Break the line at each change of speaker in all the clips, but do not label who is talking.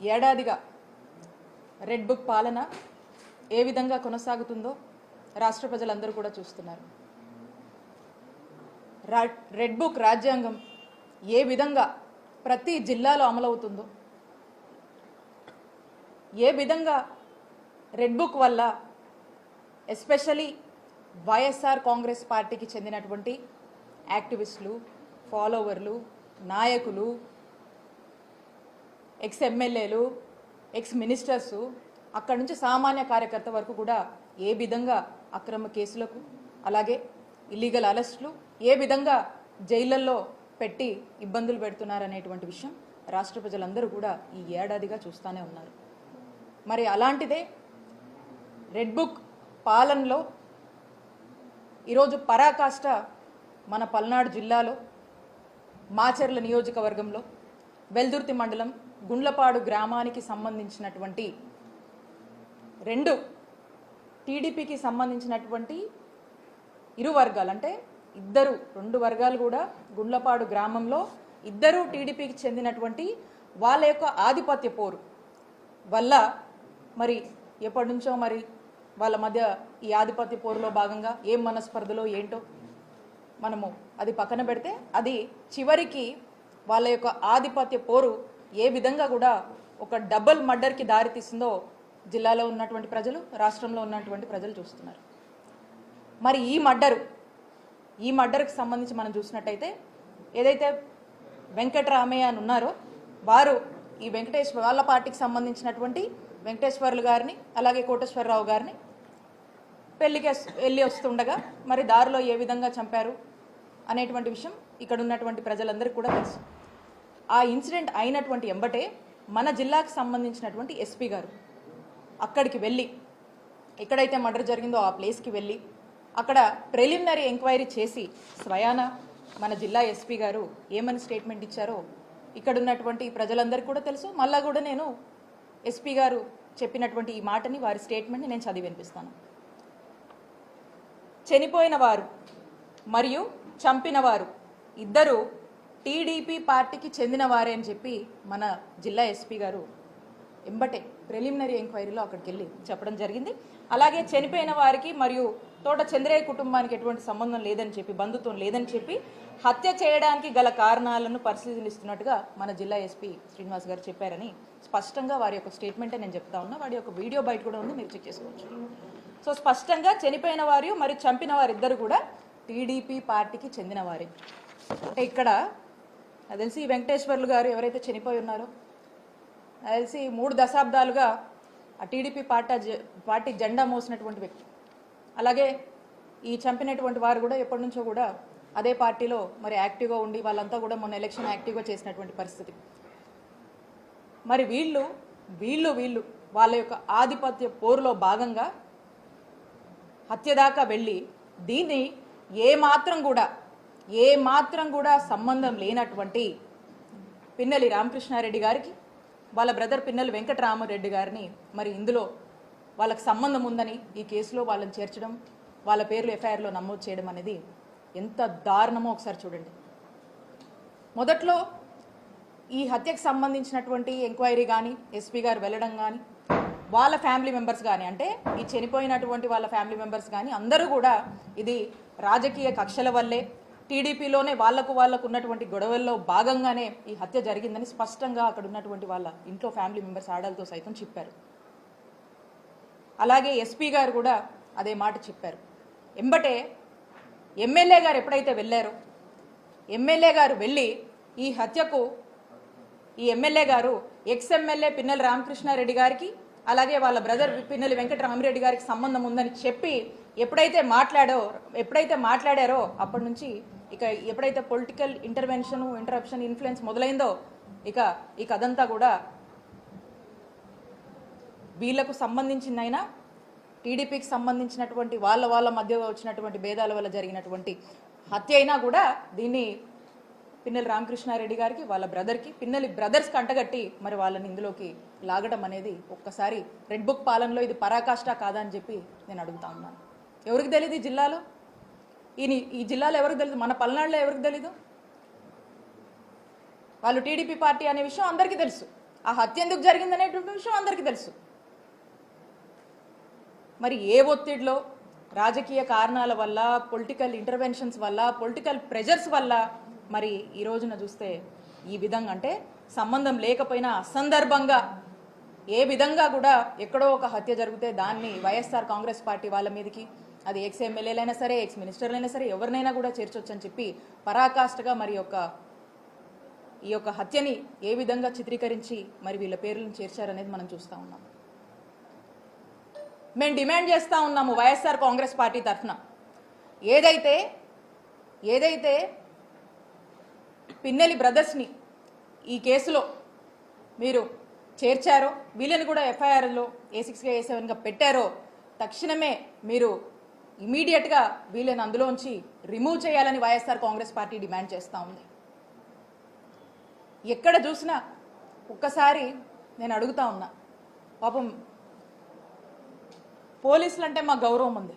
ఏడాదిగా red book పాలన ఏ విధంగా కొనసాగుతుందో రాష్ట్ర ప్రజలందరూ కూడా చూస్తున్నారు. రా- రెడ్ బుక్ రాజ్యాంగం ఏ విధంగా ప్రతి జిల్లాలో అమలవుతుందో ఏ విధంగా రెడ్ బుక్ వల్ల especially Y S R Congress పార్టీకి చెందినటువంటి యాక్టివిస్టులు ఫాలోవర్లు నాయకులు ఎక్స్ ఎమ్మెల్యేలు ఎక్స్ మినిస్టర్స్ అక్కడి నుంచి సామాన్య కార్యకర్త వరకు కూడా ఏ విధంగా అక్రమ కేసులకు అలాగే ఇల్లీగల్ అరెస్టులు ఏ విధంగా జైళ్ళల్లో పెట్టి ఇబ్బందులు పెడుతున్నారనేటువంటి విషయం రాష్ట్ర ప్రజలందరూ కూడా ఈ ఏడాదిగా చూస్తూనే ఉన్నారు. మరి అలాంటిదే రెడ్ బుక్ పాలనలో ఈరోజు పరాకాష్ట మన పల్నాడు జిల్లాలో మాచర్ల నియోజకవర్గంలో వెల్దుర్తి మండలం గుండ్లపాడు గ్రామానికి సంబంధించినటువంటి రెండు టీడీపీకి సంబంధించినటువంటి ఇరు వర్గాలు అంటే ఇద్దరు రెండు వర్గాలు కూడా గుండ్లపాడు గ్రామంలో ఇద్దరు టీడీపీకి చెందినటువంటి వాళ్ళ యొక్క ఆధిపత్య పోరు వల్ల మరి ఎప్పటి నుంచో మరి వాళ్ళ మధ్య ఈ ఆధిపత్య పోరులో భాగంగా ఏం మనస్పర్ధలో ఏంటో మనము అది పక్కన పెడితే అది చివరికి వాళ్ళ యొక్క ఆధిపత్య పోరు ఏ విధంగా కూడా ఒక డబుల్ మర్డర్కి దారితీస్తుందో జిల్లాలో ఉన్నటువంటి ప్రజలు రాష్ట్రంలో ఉన్నటువంటి ప్రజలు చూస్తున్నారు. మరి ఈ మర్డరు ఈ మర్డర్కి సంబంధించి మనం చూసినట్టయితే ఏదైతే వెంకటరామయ్య అని ఉన్నారో వారు ఈ వెంకటేశ్వర వాళ్ళ పార్టీకి సంబంధించినటువంటి వెంకటేశ్వర్లు గారిని అలాగే కోటేశ్వరరావు గారిని పెళ్ళికి వెళ్ళి వస్తుండగా మరి దారిలో ఏ విధంగా చంపారు అనేటువంటి విషయం ఇక్కడ ఉన్నటువంటి ప్రజలందరికీ కూడా తెలుసు. ఆ ఇన్సిడెంట్ అయినటువంటి ఎంబటే మన జిల్లాకు సంబంధించినటువంటి ఎస్పీ గారు. అక్కడికి వెళ్ళి ఎక్కడైతే మర్డర్ జరిగిందో ఆ ప్లేస్కి వెళ్ళి అక్కడ ప్రిలిమినరీ ఎంక్వైరీ చేసి స్వయాన మన జిల్లా ఎస్పీ గారు ఏమని స్టేట్మెంట్ ఇచ్చారో ఇక్కడ ఉన్నటువంటి ప్రజలందరికీ కూడా తెలుసు. మళ్ళా కూడా నేను ఎస్పీ గారు చెప్పినటువంటి ఈ మాటని వారి స్టేట్మెంట్ని నేను చదివి వినిపిస్తాను. చనిపోయిన వారు మరియు చంపినవారు ఇద్దరు టీడీపీ పార్టీకి చెందిన వారే అని చెప్పి మన జిల్లా ఎస్పీ గారు ఎంబటే ప్రిలిమినరీ ఎంక్వైరీలో అక్కడికి వెళ్ళి చెప్పడం జరిగింది. అలాగే చనిపోయిన వారికి మరియు తోట చంద్రయ్య కుటుంబానికి ఎటువంటి సంబంధం లేదని చెప్పి బంధుత్వం లేదని చెప్పి హత్య చేయడానికి గల కారణాలను పరిశీలిస్తున్నట్టుగా మన జిల్లా ఎస్పీ శ్రీనివాస్ గారు చెప్పారని స్పష్టంగా వారి యొక్క స్టేట్మెంటే నేను చెప్తా ఉన్నా. వారి యొక్క వీడియో బయట కూడా ఉంది మీరు చెక్ చేసుకోవచ్చు. సో స్పష్టంగా చనిపోయిన వారు మరియు చంపిన వారిద్దరు కూడా టీడీపీ పార్టీకి చెందిన వారే అంటే ఇక్కడ నాకు తెలిసి వెంకటేశ్వర్లు గారు ఎవరైతే చనిపోయి ఉన్నారో నాకు తెలిసి మూడు దశాబ్దాలుగా ఆ టీడీపీ పార్టీ జె- పార్టీ జెండా మోసినటువంటి వ్యక్తి. అలాగే ఈ చంపినటువంటి వారు కూడా ఎప్పటి నుంచో కూడా అదే పార్టీలో మరి యాక్టివ్గా ఉండి వాళ్ళంతా కూడా మొన్న ఎలక్షన్ యాక్టివ్గా చేసినటువంటి పరిస్థితి. మరి వీళ్ళు వీళ్ళు వీళ్ళు వాళ్ళ యొక్క ఆధిపత్య పోరులో భాగంగా హత్య దాకా వెళ్ళి దీన్ని ఏ మాత్రం కూడా ఏ మాత్రం కూడా సంబంధం లేనటువంటి పిన్నెలి రామకృష్ణారెడ్డి గారికి వాళ్ళ బ్రదర్ పిన్నెలి వెంకటరామరెడ్డి గారిని మరి ఇందులో వాళ్ళకి సంబంధం ఉందని ఈ కేసులో వాళ్ళని చేర్చడం వాళ్ళ పేర్లు ఎఫ్ఐఆర్లో నమోదు చేయడం అనేది ఎంత దారుణమో ఒకసారి చూడండి. మొదట్లో ఈ హత్యకు సంబంధించినటువంటి ఎంక్వైరీ కానీ ఎస్పీ గారు వెళ్ళడం కానీ వాళ్ళ ఫ్యామిలీ మెంబర్స్ కానీ అంటే ఈ చనిపోయినటువంటి వాళ్ళ ఫ్యామిలీ మెంబర్స్ కానీ అందరూ కూడా ఇది రాజకీయ కక్షల వల్లే టీడీపీలోనే వాళ్ళకు వాళ్ళకు ఉన్నటువంటి గొడవల్లో భాగంగానే ఈ హత్య జరిగిందని స్పష్టంగా అక్కడ ఉన్నటువంటి వాళ్ళ ఇంట్లో ఫ్యామిలీ మెంబర్స్ ఆడలతో సైతం చెప్పారు. అలాగే ఎస్పీ గారు కూడా అదే మాట చెప్పారు. ఎంబటే ఎమ్మెల్యే గారు ఎప్పుడైతే వెళ్ళారో ఎమ్మెల్యే గారు వెళ్ళి ఈ హత్యకు ఈ ఎమ్మెల్యే గారు ఎక్స్ ఎమ్మెల్యే పిన్నెల రామకృష్ణారెడ్డి గారికి అలాగే వాళ్ళ బ్రదర్ పిన్నెల వెంకటరామరెడ్డి గారికి సంబంధం ఉందని చెప్పి ఎప్పుడైతే మాట్లాడో ఎప్పుడైతే మాట్లాడారో అప్పటి నుంచి ఇక ఎప్పుడైతే పొలిటికల్ ఇంటర్వెన్షన్ ఇంటరప్షన్ ఇన్ఫ్లుయెన్స్ మొదలైందో ఇక ఈ కథంతా కూడా వీళ్ళకు సంబంధించిందైనా టీడీపీకి సంబంధించినటువంటి వాళ్ళ వాళ్ళ మధ్య వచ్చినటువంటి భేదాల వల్ల జరిగినటువంటి హత్య అయినా కూడా దీన్ని పిన్నెల రామకృష్ణారెడ్డి గారికి వాళ్ళ బ్రదర్కి పిన్నెలి బ్రదర్స్కి అంటగట్టి మరి వాళ్ళని ఇందులోకి లాగడం అనేది ఒక్కసారి రెడ్ బుక్ పాలనలో ఇది పరాకాష్ట కాదా అని చెప్పి నేను అడుగుతా ఉన్నాను. ఎవరికి తెలియదు ఈ జిల్లాలో? ఈ ఈ జిల్లాలో ఎవరికి తెలియదు మన పల్నాడులో ఎవరికి తెలీదు వాళ్ళు టీడీపీ పార్టీ అనే విషయం అందరికీ తెలుసు. ఆ హత్య ఎందుకు జరిగిందనేటువంటి విషయం అందరికీ తెలుసు. మరి ఏ ఒత్తిడిలో రాజకీయ కారణాల వల్ల పొలిటికల్ ఇంటర్వెన్షన్స్ వల్ల పొలిటికల్ ప్రెజర్స్ వల్ల మరి ఈ రోజున చూస్తే ఈ విధంగా అంటే సంబంధం లేకపోయినా అసందర్భంగా ఏ విధంగా కూడా ఎక్కడో ఒక హత్య జరిగితే దాన్ని వైఎస్ఆర్ కాంగ్రెస్ పార్టీ వాళ్ళ మీదకి అది ఎక్స్ ఎమ్మెల్యేలైనా సరే ఎక్స్ మినిస్టర్లైనా సరే ఎవరినైనా కూడా చేర్చొచ్చని చెప్పి పరాకాష్ఠగా మరి యొక్క ఈ యొక్క హత్యని ఏ విధంగా చిత్రీకరించి మరి వీళ్ళ పేర్లను చేర్చారనేది మనం చూస్తూ ఉన్నాం. మేము డిమాండ్ చేస్తూ ఉన్నాము వైఎస్ఆర్ కాంగ్రెస్ పార్టీ తరఫున. ఏదైతే ఏదైతే పిన్నెలి బ్రదర్స్ని ఈ కేసులో మీరు చేర్చారో వీళ్ళని కూడా ఎఫ్ఐఆర్లో ఏ సిక్స్గా ఏ సెవెన్గా పెట్టారో తక్షణమే మీరు ఇమీడియట్గా వీళ్ళని అందులోంచి రిమూవ్ చేయాలని వైఎస్ఆర్ కాంగ్రెస్ పార్టీ డిమాండ్ చేస్తూ ఉంది. ఎక్కడ చూసినా ఒక్కసారి నేను అడుగుతా ఉన్నా పాపం పోలీసులు అంటే మా గౌరవం ఉంది.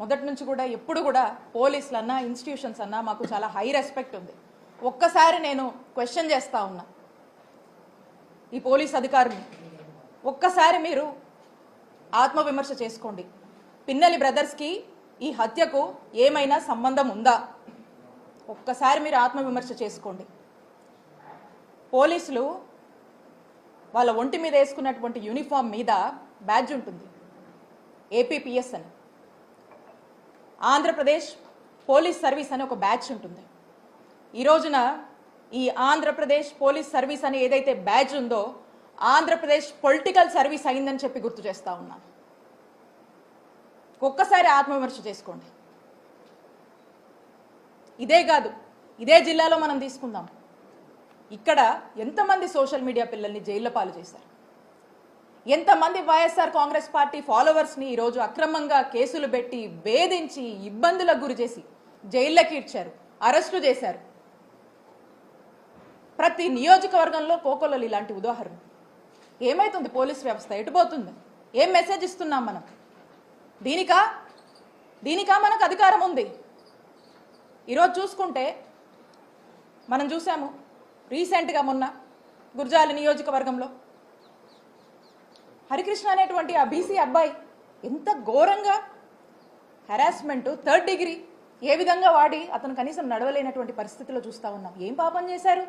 మొదటి నుంచి కూడా ఎప్పుడు కూడా పోలీసులు అన్నా ఇన్స్టిట్యూషన్స్ అన్నా మాకు చాలా హై రెస్పెక్ట్ ఉంది. ఒక్కసారి నేను క్వశ్చన్ చేస్తూ ఉన్నా ఈ పోలీస్ అధికారులు ఒక్కసారి మీరు ఆత్మవిమర్శ చేసుకోండి. పిన్నెలి బ్రదర్స్కి ఈ హత్యకు ఏమైనా సంబంధం ఉందా? ఒక్కసారి మీరు ఆత్మవిమర్శ చేసుకోండి. పోలీసులు వాళ్ళ ఒంటి మీద వేసుకున్నటువంటి యూనిఫామ్ మీద బ్యాడ్జ్ ఉంటుంది. ఏపీపీఎస్ అని. ఆంధ్రప్రదేశ్ పోలీస్ సర్వీస్ అని ఒక బ్యాచ్ ఉంటుంది. ఈ రోజున ఈ ఆంధ్రప్రదేశ్ పోలీస్ సర్వీస్ అని ఏదైతే బ్యాచ్ ఉందో ఆంధ్రప్రదేశ్ పొలిటికల్ సర్వీస్ అయిందని చెప్పి గుర్తు చేస్తా ఉన్నాను ఒక్కసారి ఆత్మవిమర్శ చేసుకోండి. ఇదే కాదు ఇదే జిల్లాలో మనం తీసుకుందాం. ఇక్కడ ఎంతమంది సోషల్ మీడియా పిల్లల్ని జైల్లో పాలు చేశారు? ఎంతమంది వైఎస్ఆర్ కాంగ్రెస్ పార్టీ ఫాలోవర్స్ని ఈరోజు అక్రమంగా కేసులు పెట్టి వేధించి ఇబ్బందులకు గురి చేసి జైల్లోకి ఇడ్చారు అరెస్టు చేశారు? ప్రతి నియోజకవర్గంలో కోకొల్లలు ఇలాంటి ఉదాహరణ. ఏమైతుంది పోలీస్ వ్యవస్థ? ఎటుపోతుంది ఏం మెసేజ్ ఇస్తున్నాం మనం? దీనికా? దీనికా మనకు అధికారం ఉంది. ఈరోజు చూసుకుంటే మనం చూసాము రీసెంట్గా మొన్న గుర్జాలి నియోజకవర్గంలో. హరికృష్ణ అనేటువంటి ఆ బీసీ అబ్బాయి ఎంత ఘోరంగా హెరాస్మెంట్ థర్డ్ డిగ్రీ ఏ విధంగా వాడి అతను కనీసం నడవలేనటువంటి పరిస్థితిలో చూస్తా ఉన్నాం. ఏం పాపం చేశారు?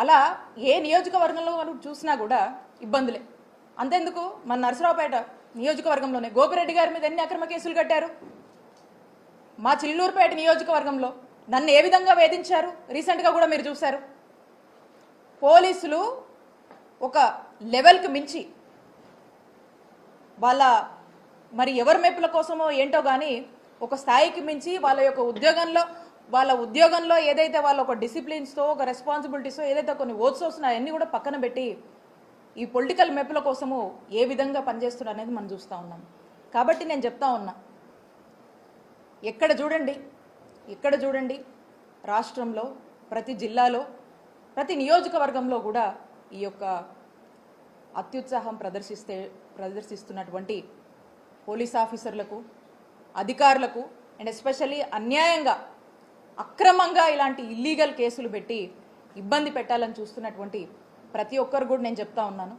అలా ఏ నియోజకవర్గంలో మనం చూసినా కూడా ఇబ్బందులే. అంతెందుకు? మన నరసరావుపేట నియోజకవర్గంలోనే గోపిరెడ్డి గారి మీద ఎన్ని అక్రమ కేసులు కట్టారు? మా చిల్లూరుపేట నియోజకవర్గంలో నన్ను ఏ విధంగా వేధించారు? రీసెంట్గా కూడా మీరు చూశారు. పోలీసులు ఒక లెవెల్కి మించి వాళ్ళ మరి ఎవరి మెప్పుల కోసమో ఏంటో కానీ ఒక స్థాయికి మించి వాళ్ళ యొక్క ఉద్యోగంలో వాళ్ళ ఉద్యోగంలో ఏదైతే వాళ్ళ ఒక డిసిప్లిన్స్తో ఒక రెస్పాన్సిబిలిటీస్తో ఏదైతే కొన్ని ఓట్స్ వస్తున్నాయో అన్నీ కూడా పక్కన పెట్టి ఈ పొలిటికల్ మెప్పుల కోసము ఏ విధంగా పనిచేస్తున్నారు అనేది మనం చూస్తూ ఉన్నాం. కాబట్టి నేను చెప్తా ఉన్నా ఎక్కడ చూడండి ఎక్కడ చూడండి రాష్ట్రంలో ప్రతి జిల్లాలో ప్రతి నియోజకవర్గంలో కూడా ఈ యొక్క అత్యుత్సాహం ప్రదర్శిస్తే ప్రదర్శిస్తున్నటువంటి పోలీస్ ఆఫీసర్లకు అధికారులకు అండ్ ఎస్పెషల్లీ అన్యాయంగా అక్రమంగా ఇలాంటి ఇల్లీగల్ కేసులు పెట్టి ఇబ్బంది పెట్టాలని చూస్తున్నటువంటి ప్రతి ఒక్కరు కూడా నేను చెప్తా ఉన్నాను.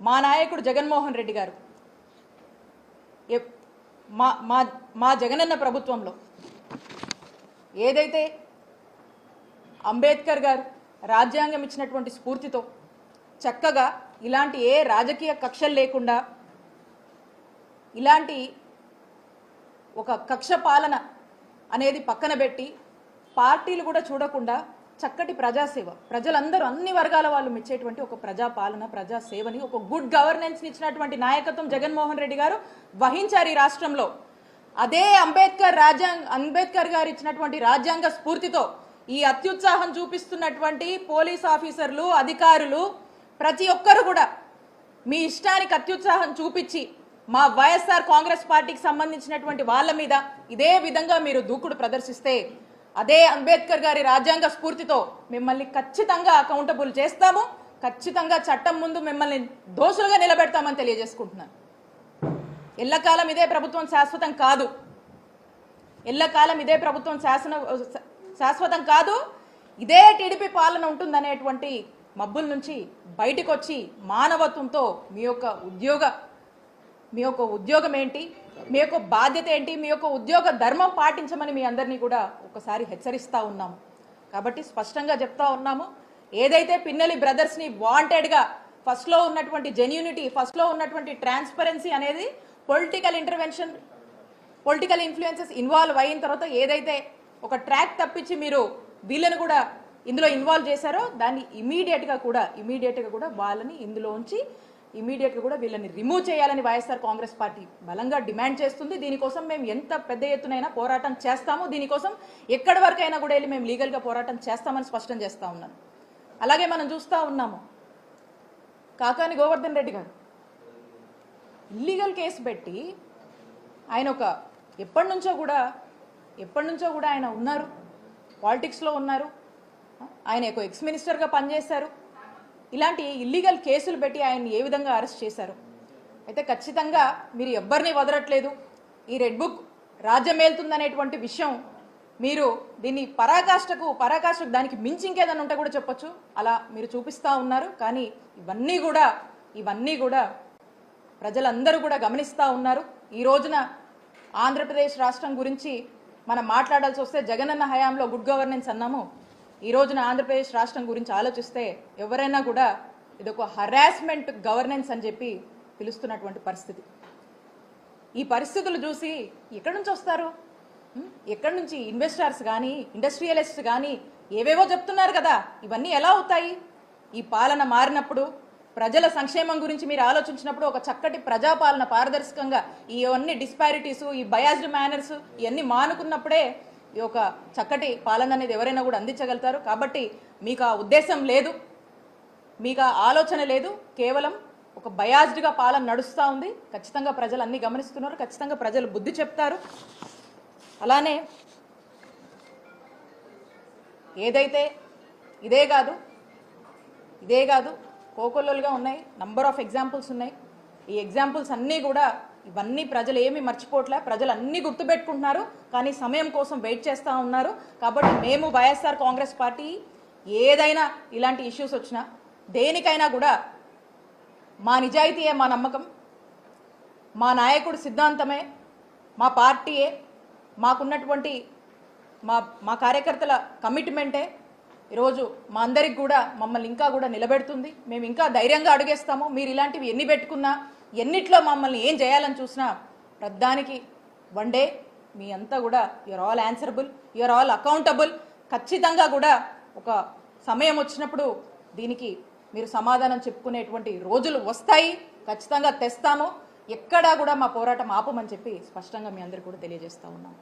మా నాయకుడు జగన్మోహన్ రెడ్డి గారు ఎప్- మా మా మా జగనన్న ప్రభుత్వంలో ఏదైతే అంబేద్కర్ గారు రాజ్యాంగం ఇచ్చినటువంటి స్ఫూర్తితో చక్కగా ఇలాంటి ఏ రాజకీయ కక్షలు లేకుండా ఇలాంటి ఒక కక్ష పాలన అనేది పక్కన పెట్టి పార్టీలు కూడా చూడకుండా చక్కటి ప్రజాసేవ. ప్రజలందరూ అన్ని వర్గాల వాళ్ళు మెచ్చేటువంటి ఒక ప్రజా పాలన ప్రజా సేవని ఒక గుడ్ గవర్నెన్స్ ఇచ్చినటువంటి నాయకత్వం జగన్మోహన్ రెడ్డి గారు వహించారు ఈ రాష్ట్రంలో. అదే అంబేద్కర్ రాజ్యాంగ అంబేద్కర్ గారు ఇచ్చినటువంటి రాజ్యాంగ స్ఫూర్తితో ఈ అత్యుత్సాహం చూపిస్తున్నటువంటి పోలీస్ ఆఫీసర్లు అధికారులు ప్రతి ఒక్కరు కూడా మీ ఇష్టానికి అత్యుత్సాహం చూపించి మా వైఎస్ఆర్ కాంగ్రెస్ పార్టీకి సంబంధించినటువంటి వాళ్ళ మీద ఇదే విధంగా మీరు దూకుడు ప్రదర్శిస్తే అదే అంబేద్కర్ గారి రాజ్యాంగ స్ఫూర్తితో మిమ్మల్ని ఖచ్చితంగా అకౌంటబుల్ చేస్తాము. ఖచ్చితంగా చట్టం ముందు మిమ్మల్ని దోషులుగా నిలబెడతామని తెలియజేసుకుంటున్నాను. ఎల్లకాలం ఇదే ప్రభుత్వం శాశ్వతం కాదు. ఎల్లకాలం ఇదే ప్రభుత్వం శాసన శాశ్వతం కాదు. ఇదే టీడీపీ పాలన ఉంటుందనేటువంటి మబ్బుల నుంచి బయటకు వచ్చి మానవత్వంతో మీ యొక్క ఉద్యోగ మీ యొక్క ఉద్యోగం ఏంటి? మీ యొక్క బాధ్యత ఏంటి? మీ యొక్క ఉద్యోగ ధర్మం పాటించమని మీ అందరినీ కూడా ఒకసారి హెచ్చరిస్తూ ఉన్నాము. కాబట్టి స్పష్టంగా చెప్తా ఉన్నాము. ఏదైతే పిన్నెలి బ్రదర్స్ని వాంటెడ్గా ఫస్ట్లో ఉన్నటువంటి జెన్యూనిటీ ఫస్ట్లో ఉన్నటువంటి ట్రాన్స్పరెన్సీ అనేది political intervention political influences involve అయిన తర్వాత ఏదైతే ఒక ట్రాక్ తప్పించి మీరు వీళ్ళని కూడా ఇందులో ఇన్వాల్వ్ చేశారో దాన్ని ఇమీడియట్గా కూడా ఇమీడియట్గా కూడా వాళ్ళని ఇందులో ఉంచి ఇమీడియట్గా కూడా వీళ్ళని రిమూవ్ చేయాలని వైఎస్ఆర్ కాంగ్రెస్ పార్టీ బలంగా డిమాండ్ చేస్తుంది. దీనికోసం మేము ఎంత పెద్ద ఎత్తునైనా పోరాటం చేస్తాము. దీనికోసం ఎక్కడి వరకైనా కూడా వెళ్ళి మేము లీగల్గా పోరాటం చేస్తామని స్పష్టం చేస్తూ ఉన్నాను. అలాగే మనం చూస్తూ ఉన్నాము. కాకాని గోవర్ధన్ రెడ్డి గారు. ఇల్లీగల్ కేసు పెట్టి ఆయన ఒక ఎప్పటి నుంచో కూడా ఎప్పటి నుంచో కూడా ఆయన ఉన్నారు. పాలిటిక్స్లో ఉన్నారు. ఆయన ఒక ఎక్స్ మినిస్టర్గా పనిచేశారు. ఇలాంటి ఇల్లీగల్ కేసులు పెట్టి ఆయన్ని ఏ విధంగా అరెస్ట్ చేశారు? అయితే ఖచ్చితంగా మీరు ఎవ్వరిని వదలట్లేదు. ఈ రెడ్ బుక్ రాజ్యమేలుతుందనేటువంటి విషయం మీరు దీన్ని పరాకాష్ఠకు పరాకాష్ఠకు దానికి మించి ఇంకేదన్నా ఉంటే కూడా చెప్పొచ్చు. అలా మీరు చూపిస్తూ ఉన్నారు. కానీ ఇవన్నీ కూడా ఇవన్నీ కూడా ప్రజలందరూ కూడా గమనిస్తూ ఉన్నారు. ఈ రోజున ఆంధ్రప్రదేశ్ రాష్ట్రం గురించి మనం మాట్లాడాల్సి వస్తే జగనన్న హయాంలో గుడ్ గవర్నెన్స్ అన్నాము. ఈ రోజున ఆంధ్రప్రదేశ్ రాష్ట్రం గురించి ఆలోచిస్తే ఎవరైనా కూడా ఇదొక హరాస్మెంట్ గవర్నెన్స్ అని చెప్పి పిలుస్తున్నటువంటి పరిస్థితి. ఈ పరిస్థితులు చూసి ఎక్కడి నుంచి వస్తారు? ఎక్కడి నుంచి ఇన్వెస్టర్స్ కానీ ఇండస్ట్రియలిస్ట్ కానీ ఏవేవో చెప్తున్నారు కదా ఇవన్నీ ఎలా అవుతాయి? ఈ పాలన మారినప్పుడు ప్రజల సంక్షేమం గురించి మీరు ఆలోచించినప్పుడు ఒక చక్కటి ప్రజాపాలన పారదర్శకంగా ఇవన్నీ డిస్పారిటీసు ఈ బయాజ్డ్ మేనర్స్ ఇవన్నీ మానుకున్నప్పుడే ఒక చక్కటి పాలన అనేది ఎవరైనా కూడా అందించగలుగుతారు. కాబట్టి మీకు ఆ ఉద్దేశం లేదు. మీకు ఆ ఆలోచన లేదు. కేవలం ఒక బయాజ్డ్గా పాలన నడుస్తూ ఉంది. ఖచ్చితంగా ప్రజలు అన్ని గమనిస్తున్నారు. ఖచ్చితంగా ప్రజలు బుద్ధి చెప్తారు. అలానే ఏదైతే ఇదే కాదు ఇదే కాదు కోకొల్లలుగా ఉన్నాయి. నంబర్ ఆఫ్ ఎగ్జాంపుల్స్ ఉన్నాయి. ఈ ఎగ్జాంపుల్స్ అన్నీ కూడా ఇవన్నీ ప్రజలు ఏమి మర్చిపోవట్లే ప్రజలు అన్నీ గుర్తుపెట్టుకుంటున్నారు. కానీ సమయం కోసం వెయిట్ చేస్తూ ఉన్నారు. కాబట్టి మేము వైఎస్ఆర్ కాంగ్రెస్ పార్టీ ఏదైనా ఇలాంటి ఇష్యూస్ వచ్చినా దేనికైనా కూడా మా నిజాయితీయే మా నమ్మకం. మా నాయకుడు సిద్ధాంతమే మా పార్టీయే. మాకున్నటువంటి మా మా కార్యకర్తల కమిట్మెంటే. ఈరోజు మా అందరికి కూడా మమ్మల్ని ఇంకా కూడా నిలబెడుతుంది. మేము ఇంకా ధైర్యంగా అడిగేస్తాము. మీరు ఇలాంటివి ఎన్ని పెట్టుకున్నా ఎన్నిట్లో మమ్మల్ని ఏం చేయాలని చూసినా ప్రధానికి వన్ డే మీ అంతా కూడా you're all answerable you're all accountable. ఖచ్చితంగా కూడా ఒక సమయం వచ్చినప్పుడు దీనికి మీరు సమాధానం చెప్పుకునేటువంటి రోజులు వస్తాయి. ఖచ్చితంగా తెస్తాము ఎక్కడా కూడా మా పోరాటం ఆపమని చెప్పి స్పష్టంగా మీ అందరికీ కూడా తెలియజేస్తూ ఉన్నాము